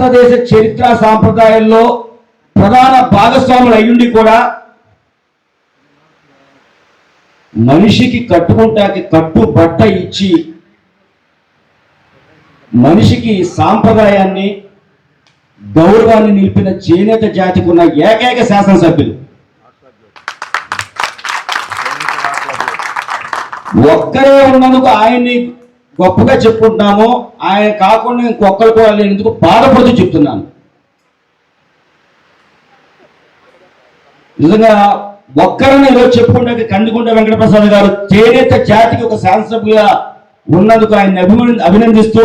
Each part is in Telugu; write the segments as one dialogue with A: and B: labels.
A: భారతదేశ చరిత్ర సాంప్రదాయాల్లో ప్రధాన భాగస్వాములు అయ్యుండి కూడా మనిషికి కట్టుకుంటానికి కట్టు బట్ట ఇచ్చి మనిషికి సాంప్రదాయాన్ని గౌరవాన్ని నిలిపిన చేనేత జాతికి ఉన్న ఏకైక శాసనసభ్యులు. ఒక్కరే ఉన్నందుకు ఆయన్ని గొప్పగా చెప్పుకుంటున్నాము ఆయన కాకుండా ఇంకొకరు కూడా లేనందుకు బాధపడుతూ చెప్తున్నాను. నిజంగా ఒక్కరిని ఈరోజు చెప్పుకుంటే కందికుంట వెంకటప్రసాద్ గారు చేనేత జాతికి ఒక శాసనసభ్యుగా ఉన్నందుకు ఆయన అభినందిస్తూ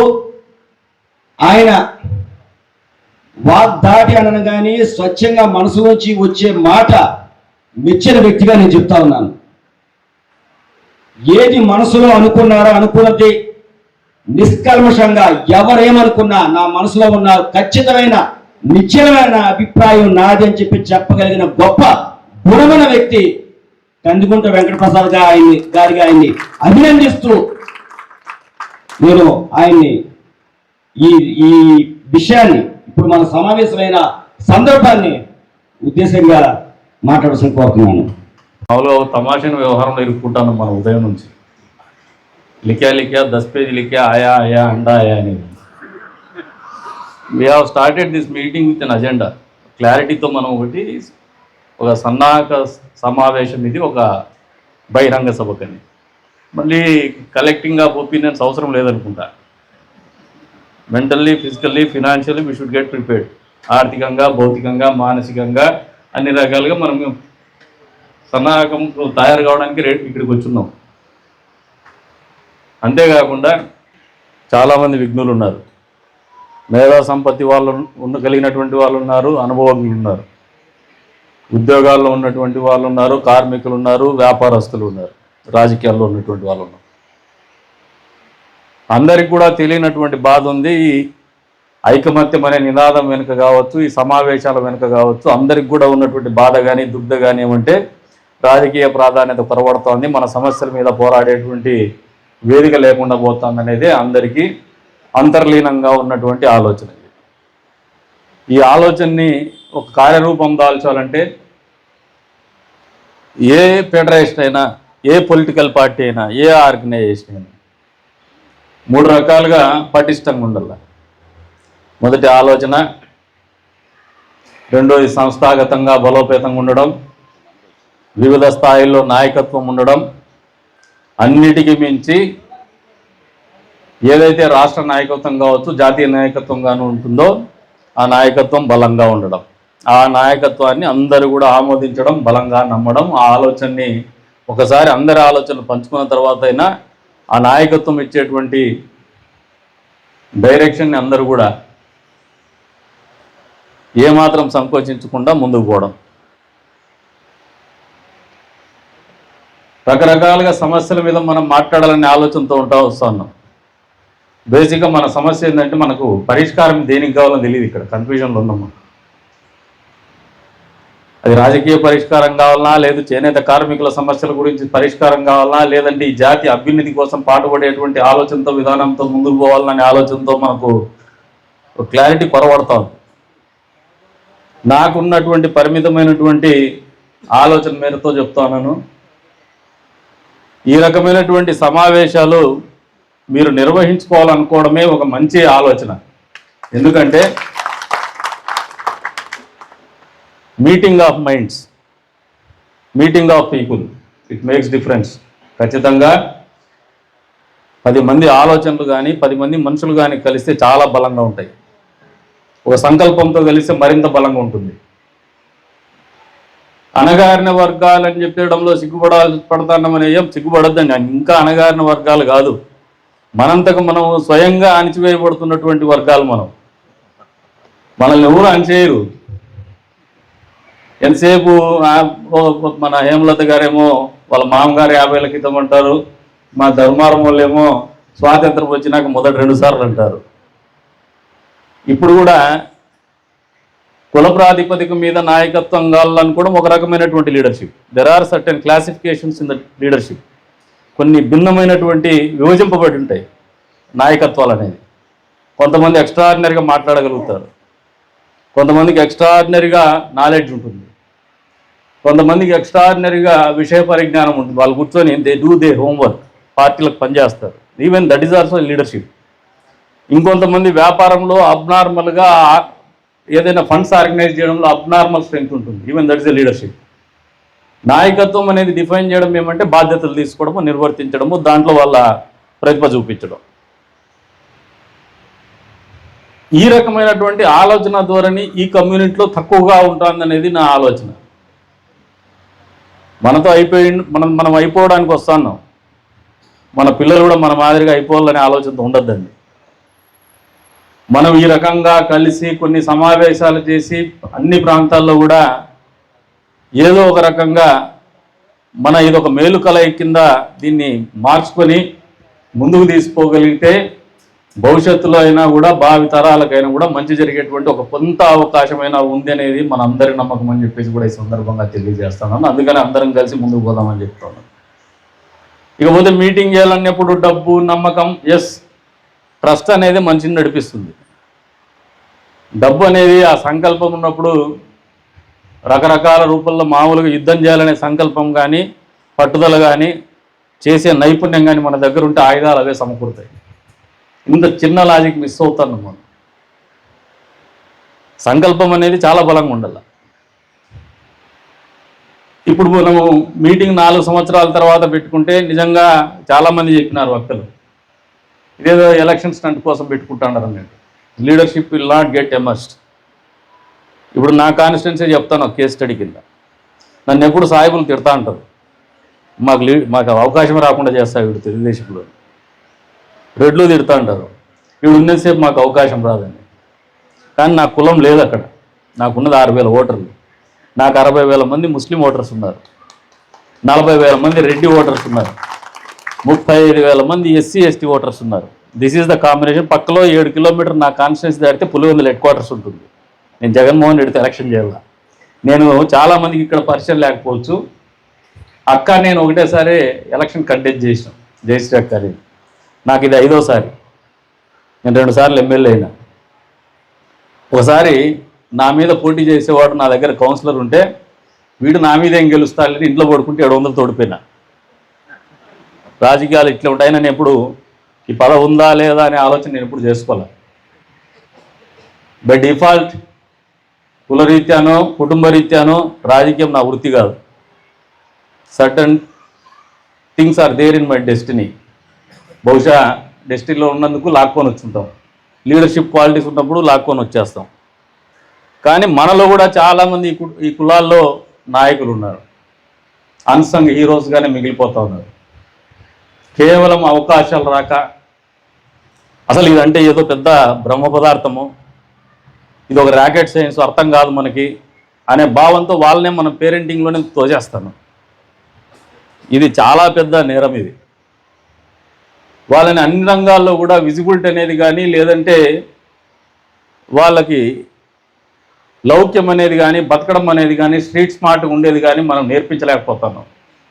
A: ఆయన వాగ్దాటి అనను కానీ స్వచ్ఛంగా మనసు నుంచి వచ్చే మాట మెచ్చిన వ్యక్తిగా నేను చెప్తా ఉన్నాను. ఏది మనసులో అనుకున్నారో అనుకున్నది నిష్కల్మషంగా ఎవరేమనుకున్నా నా మనసులో ఉన్న ఖచ్చితమైన నిశ్చయమైన అభిప్రాయం నాది అని చెప్పి చెప్పగలిగిన గొప్ప గుణమైన వ్యక్తి కందికుంట వెంకటప్రసాద్గా ఆయన్ని గారికి ఆయన్ని అభినందిస్తూ నేను ఆయన్ని ఈ ఈ విషయాన్ని ఇప్పుడు మన సమావేశమైన సందర్భాన్ని ఉద్దేశంగా మాట్లాడాల్సిన కోరుతున్నాను.
B: మామూలుగా తమాషైన వ్యవహారంలో ఇరుక్కుంటాను మన ఉదయం నుంచి. లిఖా లిఖా దస్ పేజీ లిఖా ఆయా ఆయా అండా ఆయా అనేది we have started this meeting with an agenda క్లారిటీతో మనం ఒకటి ఒక సన్నాహక సమావేశం ఇది ఒక బహిరంగ సభకని మళ్ళీ కలెక్టింగ్ ఆఫ్ ఒపీనియన్స్ అవసరం లేదనుకుంటా mentally physically financially we should get prepared ఆర్థికంగా భౌతికంగా మానసికంగా అన్ని రకాలుగా మనం సన్నాహకం తయారు కావడానికి రేట్ ఇక్కడికి వచ్చున్నాం అంతేకాకుండా చాలామంది విఘ్నులు ఉన్నారు. మేధా సంపత్తి వాళ్ళు ఉన్న కలిగినటువంటి వాళ్ళు ఉన్నారు అనుభవజ్ఞులు ఉన్నారు. ఉద్యోగాల్లో ఉన్నటువంటి వాళ్ళు ఉన్నారు కార్మికులు ఉన్నారు వ్యాపారస్తులు ఉన్నారు రాజకీయాల్లో ఉన్నటువంటి వాళ్ళు ఉన్నారు. అందరికి కూడా తెలియనటువంటి బాధ ఉంది. ఈ ఐకమత్యం అనే నినాదం వెనుక కావచ్చు ఈ సమావేశాల వెనుక కావచ్చు అందరికి కూడా ఉన్నటువంటి బాధ కానీ దుగ్ధ కానీ ఏమంటే రాజకీయ ప్రాధాన్యత కొరబడుతోంది మన సమస్యల మీద పోరాడేటువంటి వేదిక లేకుండా పోతుందనేది అందరికీ అంతర్లీనంగా ఉన్నటువంటి ఆలోచన. ఈ ఆలోచనని ఒక కార్యరూపం దాల్చాలంటే ఏ ఫెడరేషన్ అయినా ఏ పొలిటికల్ పార్టీ అయినా ఏ ఆర్గనైజేషన్ అయినా మూడు రకాలుగా పటిష్టంగా ఉండాలి. మొదటి ఆలోచన రెండోది సంస్థాగతంగా బలోపేతంగా ఉండడం వివిధ స్థాయిల్లో నాయకత్వం ఉండడం అన్నిటికీ మించి ఏదైతే రాష్ట్ర నాయకత్వం కావచ్చు జాతీయ నాయకత్వంగాను ఉంటుందో ఆ నాయకత్వం బలంగా ఉండడం. ఆ నాయకత్వాన్ని అందరూ కూడా ఆమోదించడం బలంగా నమ్మడం ఆ ఆలోచనని ఒకసారి అందరి ఆలోచనలు పంచుకున్న తర్వాత అయినా ఆ నాయకత్వం ఇచ్చేటువంటి డైరెక్షన్ని అందరూ కూడా ఏమాత్రం సంకోచించకుండా ముందుకు పోవడం. రకరకాలుగా సమస్యల మీద మనం మాట్లాడాలనే ఆలోచనతో ఉంటా వస్తున్నాం. బేసిక్గా మన సమస్య ఏంటంటే మనకు పరిష్కారం దేనికి కావాలో తెలియదు ఇక్కడ కన్ఫ్యూజన్లో ఉన్నాం అది రాజకీయ పరిష్కారం కావాలా లేదు చేనేత కార్మికుల సమస్యల గురించి పరిష్కారం కావాలా లేదంటే ఈ జాతి అభ్యున్నతి కోసం పాటుపడేటువంటి ఆలోచనతో విధానంతో ముందుకు పోవాలనే ఆలోచనతో మనకు ఒక క్లారిటీ పొరబడతా నాకున్నటువంటి పరిమితమైనటువంటి ఆలోచన మేరతో చెప్తాను ఈ రకమైనటువంటి సమావేశాలు మీరు నిర్వహించుకోవాలనుకోవడమే ఒక మంచి ఆలోచన. ఎందుకంటే meeting of minds meeting of people it makes difference. ఖచ్చితంగా పది మంది ఆలోచనలు కానీ పది మంది మనుషులు కానీ కలిస్తే చాలా బలంగా ఉంటాయి. ఒక సంకల్పంతో కలిస్తే మరింత బలంగా ఉంటుంది. అణగారిన వర్గాలు అని చెప్పడంలో సిగ్గుపడాలి పడతామని ఏం సిగ్గుపడద్దండి ఇంకా అణగారిన వర్గాలు కాదు. మనంతకు మనం స్వయంగా అణిచివేయబడుతున్నటువంటి వర్గాలు మనం. మనల్ని ఎవరు అణిచేయరు. ఎంతసేపు మన హేమలత గారేమో వాళ్ళ మామగారు యాభైల క్రితం అంటారు. మా ధర్మారం వాళ్ళేమో స్వాతంత్రం వచ్చినాక మొదటి రెండు సార్లు అంటారు. ఇప్పుడు కూడా కుల ప్రాతిపదిక మీద నాయకత్వం కూడా ఒక రకమైనటువంటి leadership there are certain classifications in the leadership కొన్ని భిన్నమైనటువంటి విభజింపబడి ఉంటాయి నాయకత్వాలు అనేది కొంతమంది ఎక్స్ట్రాడినరీగా మాట్లాడగలుగుతారు. కొంతమందికి ఎక్స్ట్రాడినరీగా నాలెడ్జ్ ఉంటుంది. కొంతమందికి ఎక్స్ట్రాడినరీగా విషయ పరిజ్ఞానం ఉంటుంది. వాళ్ళు కూర్చొని దే డూ దే హోంవర్క్ పార్టీలకు పనిచేస్తారు. Even that is also leadership ఇంకొంతమంది వ్యాపారంలో అబ్నార్మల్గా ఏదైనా ఫండ్స్ ఆర్గనైజ్ చేయడంలో అబ్నార్మల్ స్ట్రెంగ్త్ ఉంటుంది. Even that is a leadership నాయకత్వం అనేది డిఫైన్ చేయడం ఏమంటే బాధ్యతలు తీసుకోవడము నిర్వర్తించడము దాంట్లో వాళ్ళ ప్రతిభ చూపించడం. ఈ రకమైనటువంటి ఆలోచన ధోరణి ఈ కమ్యూనిటీలో తక్కువగా ఉంటుందనేది నా ఆలోచన. మనతో అయిపోయి మనం మనం అయిపోవడానికి వస్తున్నాం. మన పిల్లలు కూడా మన మాదిరిగా అయిపోవాలనే ఆలోచనతో ఉండద్దండి. మనం ఈ రకంగా కలిసి కొన్ని సమావేశాలు చేసి అన్ని ప్రాంతాల్లో కూడా ఏదో ఒక రకంగా మన ఇది ఒక మేలు కలయి కింద దీన్ని మార్చుకొని ముందుకు తీసుకోగలిగితే భవిష్యత్తులో అయినా కూడా భావి తరాలకైనా కూడా మంచి జరిగేటువంటి ఒక కొంత అవకాశమైనా ఉంది అనేది మన అందరి నమ్మకం అని చెప్పేసి కూడా ఈ సందర్భంగా తెలియజేస్తున్నాను. అందుకని అందరం కలిసి ముందుకు పోదామని చెప్తున్నాను. ఇకపోతే మీటింగ్ చేయాలన్నప్పుడు డబ్బు నమ్మకం ఎస్ ట్రస్ట్ అనేది మనిషిని నడిపిస్తుంది. డబ్బు అనేది ఆ సంకల్పం ఉన్నప్పుడు రకరకాల రూపంలో మామూలుగా యుద్ధం చేయాలనే సంకల్పం కానీ పట్టుదల కానీ చేసే నైపుణ్యం కానీ మన దగ్గర ఉంటే ఆయుధాలు అవే సమకూరుతాయి. ఇంత చిన్న లాజిక్ మిస్ అవుతాను మనం. సంకల్పం అనేది చాలా బలంగా ఉండాలి. ఇప్పుడు మనము మీటింగ్ నాలుగు సంవత్సరాల తర్వాత పెట్టుకుంటే నిజంగా చాలామంది చెప్పినారు వక్తలు. ఇదేదో ఎలక్షన్ స్టంట్ కోసం పెట్టుకుంటున్నారు అన్నట్టు. Leadership will not get emerged ఇప్పుడు నా కాన్స్టిట్యున్సీ చెప్తాను కేస్ స్టడీ కింద. నన్ను ఎప్పుడు సాయిబులు తిడతా అంటారు. మాకు లీ మాకు అవకాశం రాకుండా చేస్తాయి వీడు తెలుగుదేశంలో. రెడ్లు తిడతా అంటారు. వీడు ఉన్నంతసేపు మాకు అవకాశం రాదండి కానీ నా కులం లేదు అక్కడ. నాకున్నది ఆరు వేల ఓటర్లు. నాకు అరవై వేల మంది ముస్లిం ఓటర్స్ ఉన్నారు. నలభై వేల మంది రెడ్డి ఓటర్స్ ఉన్నారు. ముప్పై ఐదు వేల మంది ఎస్సీ ఎస్టీ ఓటర్స్ ఉన్నారు. దిస్ ఈజ్ ద కాంబినేషన్ పక్కలో ఏడు కిలోమీటర్ నా కాన్స్టిట్యూన్సీ దాటితే పులివెందుల హెడ్ క్వార్టర్స్ ఉంటుంది. నేను జగన్మోహన్ రెడ్డితో ఎలక్షన్ చేయాల? నేను చాలామందికి ఇక్కడ పరిచయం లేకపోవచ్చు. అక్క నేను ఒకటేసారి ఎలక్షన్ కంటెస్ట్ చేసినాం. జయశ్రీ అక్క అని. నాకు ఇది ఐదోసారి. నేను రెండు సార్లు ఎమ్మెల్యే అయినా. ఒకసారి నా మీద పోటీ చేసేవాడు నా దగ్గర కౌన్సిలర్ ఉంటే వీడు నా మీద ఏం గెలుస్తాడని ఇంట్లో పడుకుంటే ఏడు వందలు తోడిపోయినా. రాజకీయాలు ఇట్లా ఉంటాయని నేను ఎప్పుడు ఈ పదవి ఉందా లేదా అనే ఆలోచన నేను ఎప్పుడు చేసుకోవాలి బై డిఫాల్ట్ కులరీత్యానో కుటుంబ రీత్యానో రాజకీయం నా వృత్తి కాదు. Certain things are there in my destiny. బహుశా డెస్టినీలో ఉన్నందుకు లాక్కొని వచ్చుంటాం. లీడర్షిప్ క్వాలిటీస్ ఉన్నప్పుడు లాక్కొని వచ్చేస్తాం. కానీ మనలో కూడా చాలామంది కు- ఈ కులాల్లో నాయకులు ఉన్నారు. అన్సంగ్ హీరోస్గానే మిగిలిపోతూ ఉన్నారు. కేవలం అవకాశాలు రాక అసలు ఇదంటే ఏదో పెద్ద బ్రహ్మ పదార్థము. ఇది ఒక ర్యాకెట్ సైన్స్ అర్థం కాదు మనకి అనే భావంతో వాళ్ళనే మన పేరెంటింగ్లోనే తోచేస్తాను ఇది చాలా పెద్ద నేరం ఇది. వాళ్ళని అన్ని రంగాల్లో కూడా విజిబిలిటీ అనేది కానీ లేదంటే వాళ్ళకి లౌక్యం అనేది కానీ బతకడం అనేది కానీ స్ట్రీట్ స్మార్ట్ ఉండేది కానీ మనం నేర్పించలేకపోతున్నాం.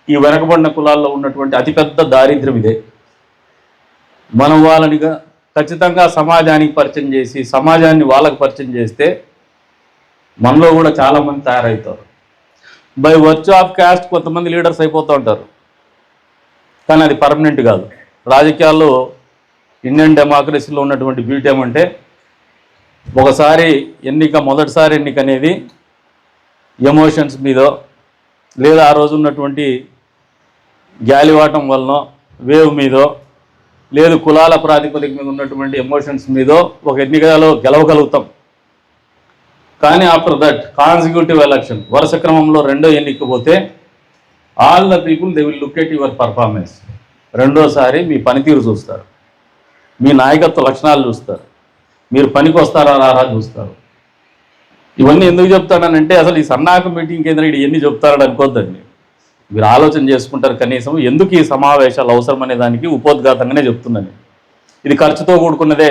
B: ఈ వెనకబడిన కులాల్లో ఉన్నటువంటి అతిపెద్ద దారిద్ర్యం ఇదే. మనం వాళ్ళని ఖచ్చితంగా సమాజానికి పరిచయం చేసి సమాజాన్ని వాళ్ళకి పరిచయం చేస్తే మనలో కూడా చాలామంది తయారవుతారు. బై వర్చ్ ఆఫ్ క్యాస్ట్ కొంతమంది లీడర్స్ అయిపోతూ ఉంటారు. కానీ అది పర్మనెంట్ కాదు. రాజకీయాల్లో ఇండియన్ డెమోక్రసీలో ఉన్నటువంటి బ్యూటీ ఏమంటే ఒకసారి ఎన్నిక మొదటిసారి ఎన్నిక అనేది ఎమోషన్స్ మీద లేదా ఆ రోజు ఉన్నటువంటి గాలివాటం వలన వేవ్ మీదో లేదు కులాల ప్రాతిపదిక మీద ఉన్నటువంటి ఎమోషన్స్ మీదో ఒక ఎన్నికలో గెలవగలుగుతాం. కానీ ఆఫ్టర్ దట్ కాన్సిక్యూటివ్ ఎలక్షన్ వరుస క్రమంలో రెండో ఎన్నిక పోతే all the people they will look at your performance. రెండోసారి మీ పనితీరు చూస్తారు. మీ నాయకత్వ లక్షణాలు చూస్తారు. మీరు పనికి వస్తారా రారా చూస్తారు. ఇవన్నీ ఎందుకు చెప్తాడనంటే అసలు ఈ సన్నాహక మీటింగ్ కేంద్రం ఇవన్నీ ఎన్ని చెప్తారని అనుకోద్దండి. మీరు ఆలోచన చేసుకుంటారు కనీసం ఎందుకు ఈ సమావేశాలు అవసరమనే దానికి ఉపోద్ఘాతంగానే చెప్తున్నాను ఇది ఖర్చుతో కూడుకున్నదే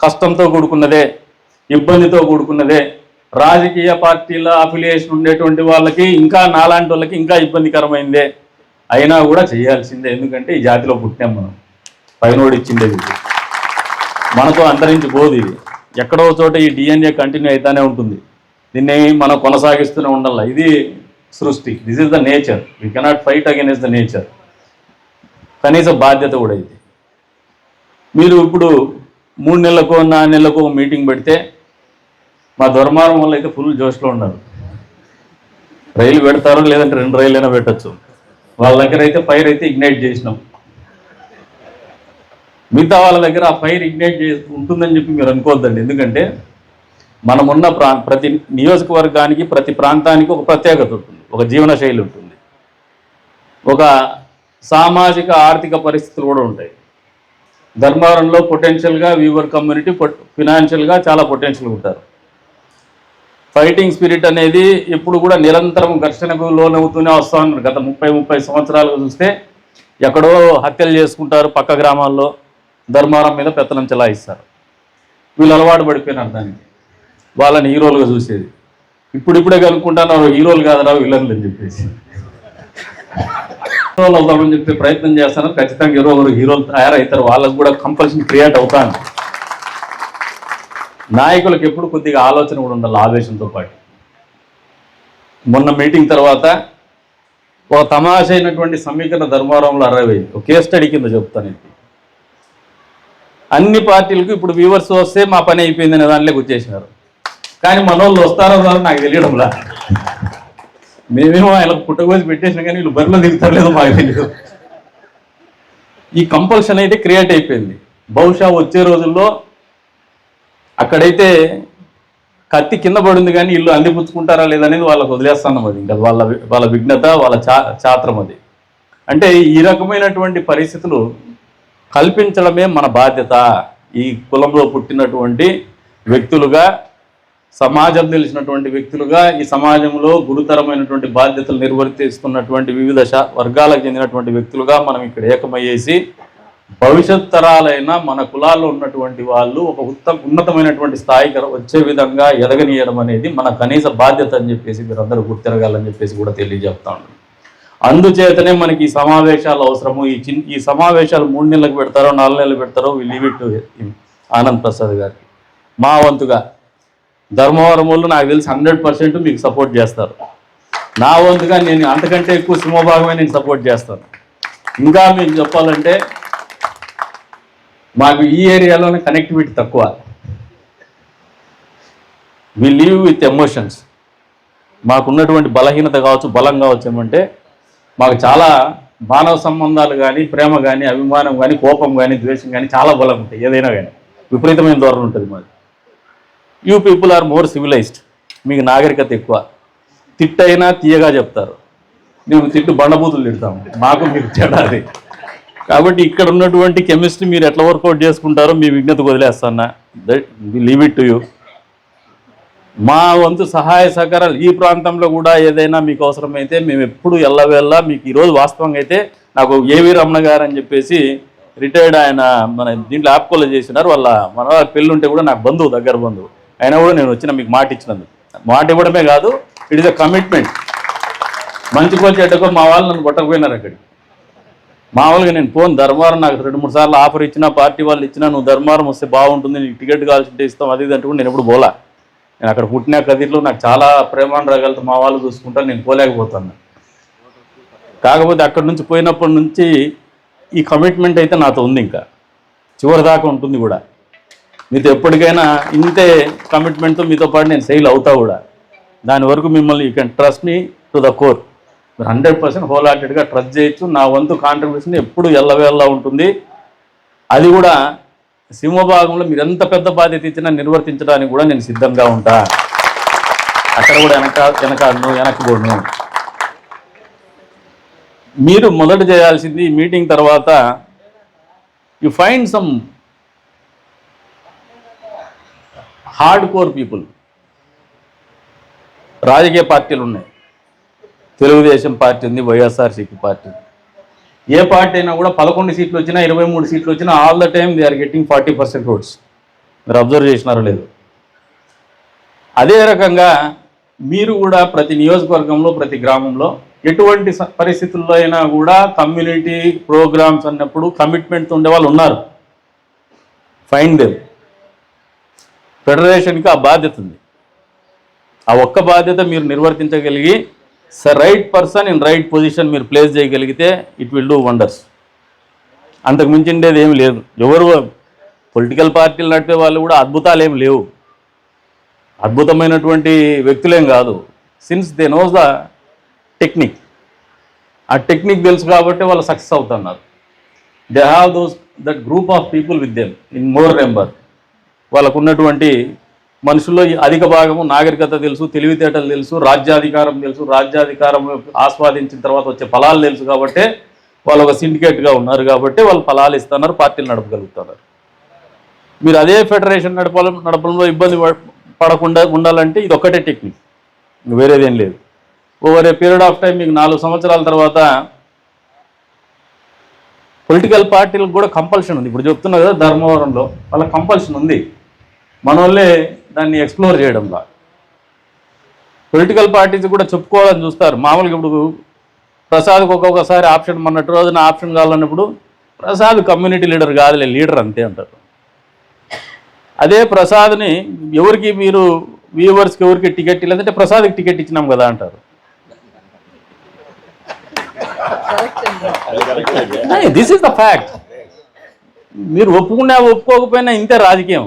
B: కష్టంతో కూడుకున్నదే ఇబ్బందితో కూడుకున్నదే. రాజకీయ పార్టీల అఫిలియేషన్ ఉండేటువంటి వాళ్ళకి ఇంకా నాలాంటి వాళ్ళకి ఇంకా ఇబ్బందికరమైందే. అయినా కూడా చేయాల్సిందే ఎందుకంటే ఈ జాతిలో పుట్టాం మనం. పైనోడు ఇది. మనతో అంతరించిపోదు ఇది. ఎక్కడో చోట ఈ డిఎన్ఏ కంటిన్యూ అవుతానే ఉంటుంది. దీన్ని మనం కొనసాగిస్తూనే ఉండాలి. ఇది సృష్టి. This is the nature we cannot fight against the nature కనీస బాధ్యత కూడా ఇది. మీరు ఇప్పుడు మూడు నెలలకు నాలుగు నెలలకు మీటింగ్ పెడితే మా దుర్మార్గం వల్ల అయితే ఫుల్ జోష్లో ఉన్నారు. రైలు పెడతారు లేదంటే రెండు రైలు అయినా పెట్టచ్చు. వాళ్ళ దగ్గర అయితే ఫైర్ అయితే ఇగ్నైట్ చేసినాం. మిగతా వాళ్ళ దగ్గర ఆ ఫైర్ ఇగ్నైట్ చే ఉంటుందని చెప్పి మీరు అనుకోవద్దండి. ఎందుకంటే మనమున్న ప్రా ప్రతి నియోజకవర్గానికి ప్రతి ప్రాంతానికి ఒక ప్రత్యేకత ఉంటుంది. ఒక జీవన శైలి ఉంటుంది. ఒక సామాజిక ఆర్థిక పరిస్థితులు కూడా ఉంటాయి. ధర్మవరంలో పొటెన్షియల్గా వీవర్ కమ్యూనిటీ ఫినాన్షియల్గా చాలా పొటెన్షియల్ ఉంటారు. ఫైటింగ్ స్పిరిట్ అనేది ఎప్పుడు కూడా నిరంతరం ఘర్షణకు లోనవుతూనే వస్తూ ఉన్నారు గత ముప్పై ముప్పై సంవత్సరాలుగా చూస్తే ఎక్కడో హత్యలు చేసుకుంటారు పక్క గ్రామాల్లో ధర్మారం మీద పెత్తనం చెలాయిస్తారు. వీళ్ళు అలవాటు పడిపోయినారు దానికి. వాళ్ళని హీరోలుగా చూసేది. ఇప్పుడిప్పుడే కనుక్కుంటాను హీరోలు కాదరా విలన్లు అని చెప్పేసి. హీరోలు అవుతామని చెప్పి ప్రయత్నం చేస్తాను. ఖచ్చితంగా ఎవరో ఒకరు హీరోలు తయారవుతారు వాళ్ళకు కూడా కంపల్సరీ క్రియేట్ అవుతాను. నాయకులకు ఎప్పుడు కొద్దిగా ఆలోచన కూడా ఉండాలి ఆవేశంతో పాటు. మొన్న మీటింగ్ తర్వాత ఒక తమాష అయినటువంటి సమీకరణ ధర్మవరంలో అరవై ఒక కేస్ స్టడీ కింద చెప్తాను అన్ని పార్టీలకు ఇప్పుడు వ్యూవర్స్ వస్తే మా పని అయిపోయింది అనే వచ్చేసినారు. కానీ మన వాళ్ళు వస్తారో రాదో నాకు తెలియడంలా. మేమేమో ఆయనకు పుట్టగోసి పెట్టేసినా కానీ వీళ్ళు బరిలో దిగుతారు లేదో మాకు తెలియదు. ఈ కంపల్షన్ అయితే క్రియేట్ అయిపోయింది. బహుశా వచ్చే రోజుల్లో అక్కడైతే కత్తి కింద పడింది కానీ ఇల్లు అందిపుచ్చుకుంటారా లేదనేది వాళ్ళకు వదిలేస్తున్నాం అది. ఇంకా వాళ్ళ వాళ్ళ విఘ్నత వాళ్ళ చా చాత్రం అది. అంటే ఈ రకమైనటువంటి పరిస్థితులు కల్పించడమే మన బాధ్యత. ఈ కులంలో పుట్టినటువంటి వ్యక్తులుగా సమాజం తెలిసినటువంటి వ్యక్తులుగా ఈ సమాజంలో గురుతరమైనటువంటి బాధ్యతలు నిర్వర్తిస్తున్నటువంటి వివిధ వర్గాలకు చెందినటువంటి వ్యక్తులుగా మనం ఇక్కడ ఏకమయ్యేసి భవిష్యత్ తరాలైన మన కులాల్లో ఉన్నటువంటి వాళ్ళు ఒక ఉత్త ఉన్నతమైనటువంటి స్థాయికి వచ్చే విధంగా ఎదగనీయడం అనేది మన కనీస బాధ్యత అని చెప్పేసి మీరందరూ గుర్తిరగాలని చెప్పేసి కూడా తెలియజేస్తా అందుచేతనే మనకి ఈ సమావేశాలు అవసరము. ఈ చిన్ ఈ సమావేశాలు మూడు నెలలకు పెడతారో నాలుగు నెలలు పెడతారో లీవ్ ఇట్ ఆనంద్ ప్రసాద్ గారికి. మా వంతుగా. ధర్మవరం వాళ్ళు నాకు తెలిసి హండ్రెడ్ పర్సెంట్ మీకు సపోర్ట్ చేస్తారు. నా వంతుగా నేను అంతకంటే ఎక్కువ సింహభాగమే నేను సపోర్ట్ చేస్తాను. ఇంకా మీకు చెప్పాలంటే మాకు ఈ ఏరియాలోనే కనెక్టివిటీ తక్కువ. వి లీవ్ విత్ ఎమోషన్స్ మాకున్నటువంటి బలహీనత కావచ్చు బలం కావచ్చు ఏమంటే మాకు చాలా మానవ సంబంధాలు కానీ ప్రేమ కానీ అభిమానం కానీ కోపం కానీ ద్వేషం కానీ చాలా బలం ఉంటాయి. ఏదైనా కానీ విపరీతమైన ధోరణి ఉంటుంది మాది. You people are more civilised. మీకు నాగరికత ఎక్కువ. తిట్టైనా తీయగా చెప్తారు. మేము తిట్టు బండబూతులు తిడతాము మాకు మీకు తేడా అది కాబట్టి ఇక్కడ ఉన్నటువంటి కెమిస్ట్రీ మీరు ఎట్లా వర్కౌట్ చేసుకుంటారో మీ విజ్ఞత వదిలేస్తానా లీవ్ ఇట్ టు యూ. మా వంతు సహాయ సహకారాలు ఈ ప్రాంతంలో కూడా ఏదైనా మీకు అవసరమైతే మేము ఎప్పుడు ఎల్లవేళ్ళ మీకు ఈరోజు వాస్తవంగా అయితే నాకు ఏవి రమణ గారు అని చెప్పేసి రిటైర్డ్ ఆయన మన దీంట్లో యాప్కోలో చేసినారు. వాళ్ళ మన పెళ్ళి ఉంటే కూడా నాకు బంధువు దగ్గర బంధువు. అయినా కూడా నేను వచ్చిన మీకు మాట ఇచ్చినందుకు. మాట ఇవ్వడమే కాదు ఇట్ ఇస్ అ కమిట్మెంట్ మంచికో చెడ్డకో మా వాళ్ళు నన్ను కొట్టకపోయినారు అక్కడికి. మామూలుగా నేను ఫోన్ ధర్మవరం నాకు రెండు మూడు సార్లు ఆఫర్ ఇచ్చినా పార్టీ వాళ్ళు ఇచ్చినా నువ్వు ధర్మవరం వస్తే బాగుంటుంది నీకు టికెట్ కావాల్సింటే ఇస్తాం అది ఇది అంటే కూడా నేను ఎప్పుడు పోలా నేను అక్కడ పుట్టిన కదిర్లో నాకు చాలా ప్రేమానురాగాలతో మా వాళ్ళు చూసుకుంటాను నేను పోలేకపోతాను కాకపోతే అక్కడి నుంచి పోయినప్పటి నుంచి ఈ కమిట్మెంట్ అయితే నాతో ఉంది ఇంకా. చివరి దాకా ఉంటుంది కూడా. మీతో ఎప్పటికైనా ఇంతే కమిట్మెంట్తో మీతో పాటు నేను సెయిల్ అవుతా కూడా. దాని వరకు మిమ్మల్ని you can trust me to the core మీరు హండ్రెడ్ పర్సెంట్ హోల్ హార్టెడ్గా ట్రస్ట్ చేయొచ్చు. నా వంతు కాంట్రిబ్యూషన్ ఎప్పుడు ఎల్లవేళ్ళ ఉంటుంది. అది కూడా సింహభాగంలో మీరు ఎంత పెద్ద బాధ్యత ఇచ్చినా నిర్వర్తించడానికి కూడా నేను సిద్ధంగా ఉంటా. అక్కడ కూడా వెనక వెనకాడను వెనకబోను మీరు మొదట చేయాల్సింది ఈ మీటింగ్ తర్వాత you find some hard core people రాజకీయ పార్టీలు ఉన్నాయి. తెలుగుదేశం పార్టీ ఉంది వైఎస్ఆర్సీపీ పార్టీ ఉంది. ఏ పార్టీ అయినా కూడా పదకొండు సీట్లు వచ్చినా ఇరవై మూడు సీట్లు వచ్చినా all the time they are getting forty percent votes మీరు అబ్జర్వ్ చేసినారో లేదు. అదే రకంగా మీరు కూడా ప్రతి నియోజకవర్గంలో ప్రతి గ్రామంలో ఎటువంటి పరిస్థితుల్లో అయినా కూడా కమ్యూనిటీ ప్రోగ్రామ్స్ అన్నప్పుడు కమిట్మెంట్తో ఉండే వాళ్ళు ఉన్నారు. ఫైన్ దెమ్ ఫెడరేషన్కి ఆ బాధ్యత ఉంది. ఆ ఒక్క బాధ్యత మీరు నిర్వర్తించగలిగి the right person in right position మీరు ప్లేస్ చేయగలిగితే ఇట్ విల్ డూ వండర్స్ అంతకు మించిండేది ఏమి లేదు. ఎవరు పొలిటికల్ పార్టీలు నడిపే వాళ్ళు కూడా అద్భుతాలు ఏమి లేవు. అద్భుతమైనటువంటి వ్యక్తులేం కాదు. Since they knows the technique ఆ టెక్నిక్ తెలుసు కాబట్టి వాళ్ళు సక్సెస్ అవుతున్నారు. They have those that group of people with them in more number వాళ్ళకు ఉన్నటువంటి మనుషుల్లో ఈ అధిక భాగము నాగరికత తెలుసు తెలివితేటలు తెలుసు రాజ్యాధికారం తెలుసు రాజ్యాధికారం ఆస్వాదించిన తర్వాత వచ్చే ఫలాలు తెలుసు కాబట్టి వాళ్ళు ఒక సిండికేట్గా ఉన్నారు కాబట్టి వాళ్ళు ఫలాలు ఇస్తున్నారు పార్టీలు నడపగలుగుతున్నారు. మీరు అదే ఫెడరేషన్ నడపాల నడపడంలో ఇబ్బంది పడ- పడకుండా ఉండాలంటే ఇది ఒక్కటే టెక్నిక్ వేరేదేం లేదు. Over a period of time మీకు నాలుగు సంవత్సరాల తర్వాత పొలిటికల్ పార్టీలకు కూడా కంపల్షన్ ఉంది. ఇప్పుడు చెప్తున్నా కదా ధర్మవరంలో వాళ్ళ కంపల్షన్ ఉంది. మన వాళ్ళే దాన్ని ఎక్స్ప్లోర్ చేయడంలో. పొలిటికల్ పార్టీస్ కూడా చెప్పుకోవాలని చూస్తారు. మామూలుగా ఇప్పుడు ప్రసాద్కి ఒక్కొక్కసారి ఆప్షన్ మొన్నటి రోజున ఆప్షన్ కావాలన్నప్పుడు ప్రసాద్ కమ్యూనిటీ లీడర్ కాదులే లీడర్ అంతే అంటారు. అదే ప్రసాద్ని ఎవరికి మీరు వ్యూవర్స్కి ఎవరికి టికెట్ లేదంటే ప్రసాద్కి టికెట్ ఇచ్చినాం కదా అంటారు. దిస్ ఇస్ ద ఫ్యాక్ట్ మీరు ఒప్పుకున్నా ఒప్పుకోకపోయినా ఇంతే రాజకీయం.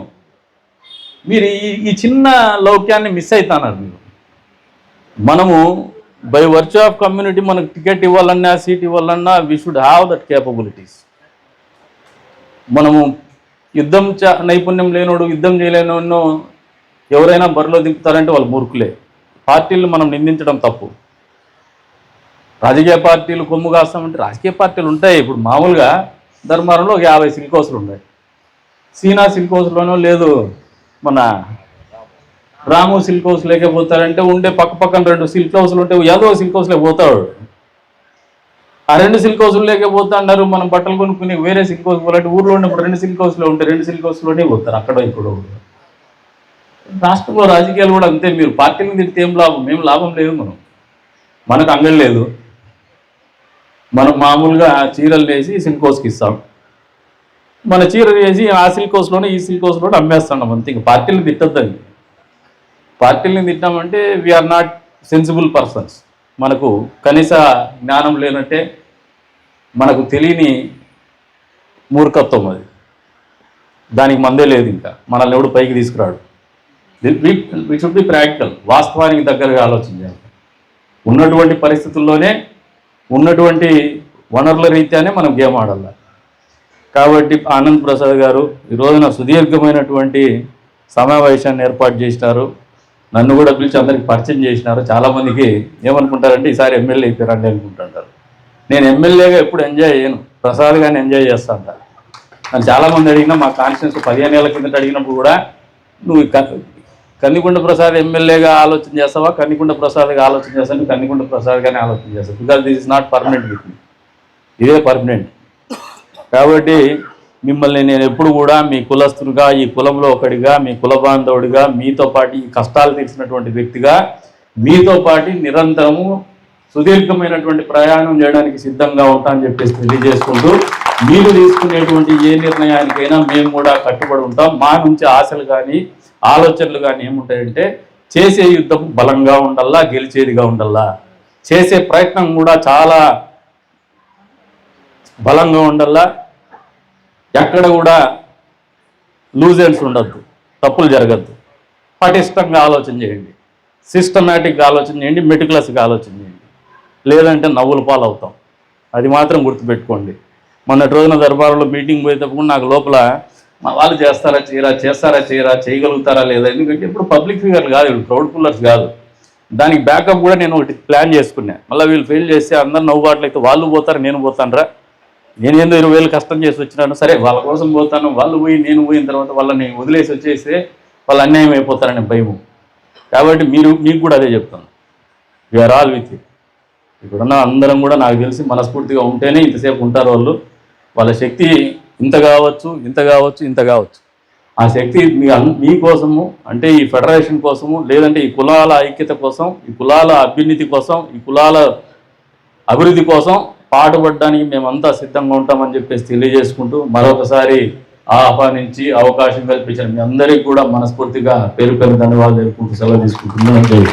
B: మీరు ఈ ఈ చిన్న లౌక్యాన్ని మిస్ అవుతున్నారు మీరు. మనము బై వర్చ్ ఆఫ్ కమ్యూనిటీ మనకు టికెట్ ఇవ్వాలన్నా సీట్ ఇవ్వాలన్నా we should have that capabilities మనము యుద్ధం చ నైపుణ్యం లేనోడు యుద్ధం చేయలేనోడు ఎవరైనా బరిలో దింపుతారంటే వాళ్ళు మూర్ఖులే. పార్టీలు మనం నిందించడం తప్పు. రాజకీయ పార్టీలు కొమ్ము కాస్తామంటే రాజకీయ పార్టీలు ఉంటాయి. ఇప్పుడు మామూలుగా ధర్మారంలో ఒక యాభై సిల్కోసులు ఉన్నాయి. సీనా సిల్కోసులోనో లేదు మన రాము సిల్క్ హౌస్ లేకపోతారంటే ఉండే పక్క పక్కన రెండు సిల్క్ హౌస్లు ఉంటే యాదవ సిల్క్ హౌస్లో పోతాడు. ఆ రెండు సిల్క్ హౌస్లు లేకపోతా అన్నారు మనం బట్టలు కొనుక్కుని వేరే సిల్క్ హౌస్ పోలంటే ఊర్లో ఉన్నప్పుడు రెండు సిల్క్ హౌస్లో ఉంటే రెండు సిల్క్ హౌస్లోనే పోతారు అక్కడ ఇక్కడ రాష్ట్రంలో రాజకీయాలు కూడా అంతే మీరు పార్టీని తిడితే ఏం లాభం? మేము లాభం లేదు మనం. మనకు అంగడి లేదు. మనం మామూలుగా చీరలు వేసి సిల్క్ హౌస్కి ఇస్తాం. మన చీర వేసి ఆ సిల్కోస్లోనే ఈ సిల్క్ అమ్మేస్తున్నాం అంతే. ఇంకా పార్టీని తిట్టద్దండి పార్టీలను తిట్టామంటే we are not sensible persons మనకు కనీస జ్ఞానం లేనంటే మనకు తెలియని మూర్ఖత్వం అది. దానికి మందే లేదు ఇంకా. మనల్ని ఎవడు పైకి తీసుకురాడు. వి షుడ్ బి ప్రాక్టికల్ వాస్తవానికి దగ్గరగా ఆలోచించాలి ఉన్నటువంటి పరిస్థితుల్లోనే ఉన్నటువంటి వనరుల రీత్యానే మనం గేమ్ ఆడాలి. కాబట్టి ఆనంద్ ప్రసాద్ గారు ఈ రోజున సుదీర్ఘమైనటువంటి సమావేశాన్ని ఏర్పాటు చేసినారు. నన్ను కూడా పిలిచి అందరికి పరిచయం చేసినారు. చాలామందికి ఏమనుకుంటారంటే ఈసారి ఎమ్మెల్యే అయిపోయారండి అనుకుంటుంటారు. నేను ఎమ్మెల్యేగా ఎప్పుడు ఎంజాయ్ చేయను. ప్రసాద్ గారిని ఎంజాయ్ చేస్తా నన్ను చాలామంది అడిగినా మా కాన్స్టిట్యూన్స్ పదిహేను ఏళ్ళ కిందట అడిగినప్పుడు కూడా నువ్వు క- కందికొండ ప్రసాద్ ఎమ్మెల్యేగా ఆలోచన చేస్తావా? కందికొండ ప్రసాద్గా ఆలోచన చేస్తాను కందికొండ ప్రసాద్గానే ఆలోచన చేస్తాను because this is not permanent with me ఇదే పర్మనెంట్ కాబట్టి మిమ్మల్ని నేను ఎప్పుడు కూడా మీ కులస్తుడిగా ఈ కులంలో ఒకడిగా మీ కుల బాంధవుడిగా మీతో పాటు ఈ కష్టాలు తీర్చినటువంటి వ్యక్తిగా మీతో పాటు నిరంతరము సుదీర్ఘమైనటువంటి ప్రయాణం చేయడానికి సిద్ధంగా ఉంటామని చెప్పేసి తెలియజేసుకుంటూ మీరు తీసుకునేటువంటి ఏ నిర్ణయానికైనా మేము కూడా కట్టుబడి ఉంటాం. మా నుంచి ఆశలు కానీ ఆలోచనలు కానీ ఏముంటాయంటే చేసే యుద్ధం బలంగా ఉండల్లా గెలిచేదిగా ఉండల్లా చేసే ప్రయత్నం కూడా చాలా బలంగా ఉండల్లా ఎక్కడ కూడా లూజ్ ఎండ్స్ ఉండద్దు. తప్పులు జరగద్దు. పటిష్టంగా ఆలోచన చేయండి. సిస్టమేటిక్గా ఆలోచన చేయండి. మెటికులస్గా ఆలోచన చేయండి. లేదంటే నవ్వుల పాలు అవుతాం అది మాత్రం గుర్తుపెట్టుకోండి. మొన్నటి రోజున దర్బారులో మీటింగ్ పోయేటప్పుడు నాకు లోపల మా వాళ్ళు చేస్తారా చేయరా చేస్తారా చేయరా చేయగలుగుతారా లేదా? ఎందుకంటే ఇప్పుడు పబ్లిక్ ఫిగర్లు కాదు ఇప్పుడు క్రౌడ్ పుల్లర్స్ కాదు. దానికి బ్యాకప్ కూడా నేను ఒకటి ప్లాన్ చేసుకున్నాను మళ్ళీ వీళ్ళు ఫెయిల్ చేస్తే అందరు నవ్వుబాట్లు అయితే వాళ్ళు పోతారు నేను పోతానరా. నేను ఏందో ఇరవై వేలు కష్టం చేసి వచ్చినాను సరే వాళ్ళ కోసం పోతాను వాళ్ళు పోయి నేను పోయిన తర్వాత వాళ్ళని వదిలేసి వచ్చేస్తే వాళ్ళు అన్యాయం అయిపోతారనే భయము. కాబట్టి మీరు మీకు కూడా అదే చెప్తాను. వీఆర్ ఆల్ విత్ ఇప్పుడున్న అందరం కూడా నాకు తెలిసి మనస్ఫూర్తిగా ఉంటేనే ఇంతసేపు ఉంటారు వాళ్ళు. వాళ్ళ శక్తి ఇంత కావచ్చు ఇంత కావచ్చు ఇంత కావచ్చు. ఆ శక్తి మీ మీకోసము అంటే ఈ ఫెడరేషన్ కోసము లేదంటే ఈ కులాల ఐక్యత కోసం ఈ కులాల అభ్యున్నతి కోసం ఈ కులాల అభివృద్ధి కోసం పాటుపడడానికి మేమంతా సిద్ధంగా ఉంటామని చెప్పేసి తెలియజేసుకుంటూ మరొకసారి ఆహ్వానించి అవకాశం కల్పించిన మీ అందరికీ కూడా మనస్ఫూర్తిగా పేరు పేరు ధన్యవాదాలు తెలుపుకుంటూ సెలవు తీసుకుంటున్నాను.